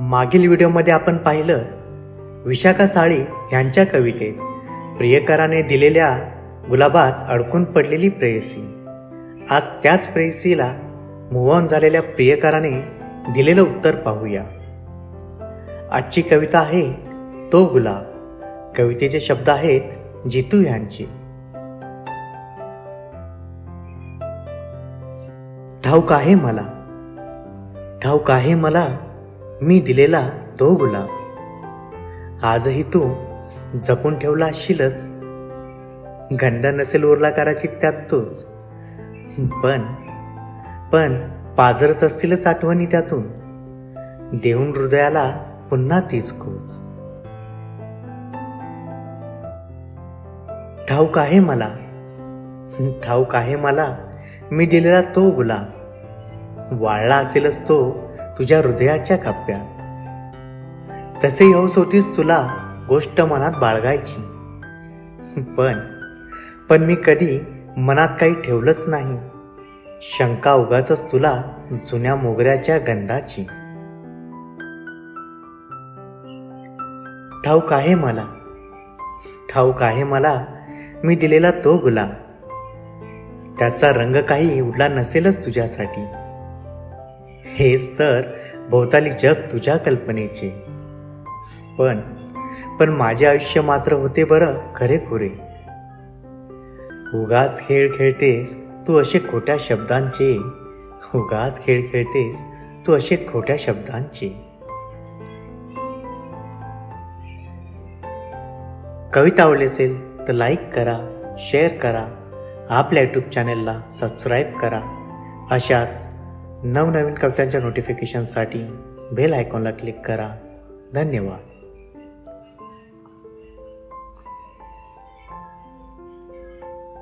मागील व्हिडिओमध्ये आपण पाहिलं विशाखा साळी यांच्या कवितेत प्रियकराने दिलेल्या गुलाबात अडकून पडलेली प्रेयसी. आज त्याच प्रेयसीला मूव ऑन झालेल्या प्रियकराने दिलेलं उत्तर पाहूया. आजची कविता आहे तो गुलाब. कवितेचे शब्द आहेत जितू यांचे. ठाऊक आहे मला. ठाऊक आहे मला मी दिलेला तो गुलाब. आजही तू जपून ठेवला असशीलच गंध नसेल उरला करायची त्यात तोच. पण पण पाजरत असतीलच आठवणी त्यातून. देऊन हृदयाला पुन्हा तीच कोच ठाऊक आहे मला. ठाऊक आहे मला. मी दिलेला तो गुलाब. वाळला असेलच तो तुझ्या हृदयाच्या कप्प्यात तसे हौस होतीस तुला गोष्ट मनात बाळगायची. पण पण मी कधी मनात काही ठेवलंच नाही. शंका उगाच तुला जुन्या मोगऱ्याच्या गंधाची. ठाऊक आहे मला. ठाऊक आहे मला मी दिलेला तो गुलाब त्याचा रंग काही उडला नसेलच तुझ्यासाठी. हेच तर भोवताली जग तुझ्या कल्पनेचे. पण पण माझे आयुष्य मात्र होते बरं खरे खुरे. उगाच खेळ खेळतेस तू असे खोट्या शब्दांचे. उगाच खेळ खेळतेस तू असे खोट्या शब्दांचे. कविता आवडली असेल तर लाईक करा शेअर करा. आपल्या यूट्यूब चॅनेलला सबस्क्राईब करा. अशाच नवनवीन कवितांच्या नोटिफिकेशनसाठी बेल आयकॉनला क्लिक करा. धन्यवाद.